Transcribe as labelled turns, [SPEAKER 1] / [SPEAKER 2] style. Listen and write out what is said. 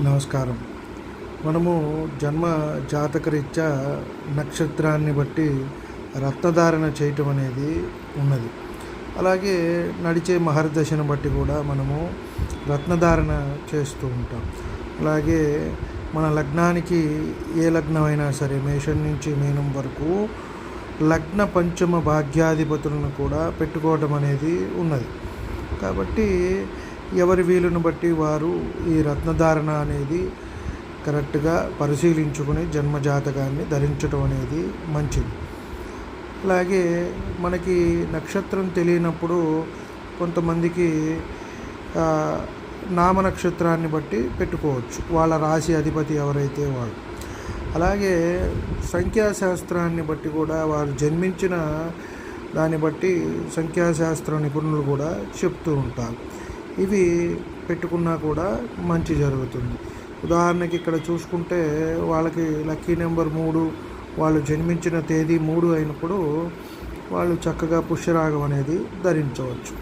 [SPEAKER 1] నమస్కారం. మనము జన్మ జాతకరీత్యా నక్షత్రాన్ని బట్టి రత్నధారణ చేయటం అనేది ఉన్నది. అలాగే నడిచే మహర్దశను బట్టి కూడా మనము రత్నధారణ చేస్తూ ఉంటాం. అలాగే మన లగ్నానికి ఏ లగ్నం అయినా సరే మేషం నుంచి మీనం వరకు లగ్న పంచమ భాగ్యాధిపతులను కూడా పెట్టుకోవడం అనేది ఉన్నది. కాబట్టి ఎవరి వీలును బట్టి వారు ఈ రత్నధారణ అనేది కరెక్ట్గా పరిశీలించుకుని జన్మజాతకాన్ని ధరించడం అనేది మంచిది. అలాగే మనకి నక్షత్రం తెలియనప్పుడు కొంతమందికి నామ నక్షత్రాన్ని బట్టి పెట్టుకోవచ్చు. వాళ్ళ రాశి అధిపతి ఎవరైతే వాళ్ళు. అలాగే సంఖ్యాశాస్త్రాన్ని బట్టి కూడా వారు జన్మించిన దాన్ని బట్టి సంఖ్యాశాస్త్ర నిపుణులు కూడా చెప్తూ ఉంటారు. ఇవి పెట్టుకున్నా కూడా మంచి జరుగుతుంది. ఉదాహరణకి ఇక్కడ చూసుకుంటే వాళ్ళకి లక్కీ నెంబర్ మూడు వాళ్ళు జన్మించిన తేదీ మూడు అయినప్పుడు వాళ్ళు చక్కగా పుష్యరాగం అనేది ధరించవచ్చు.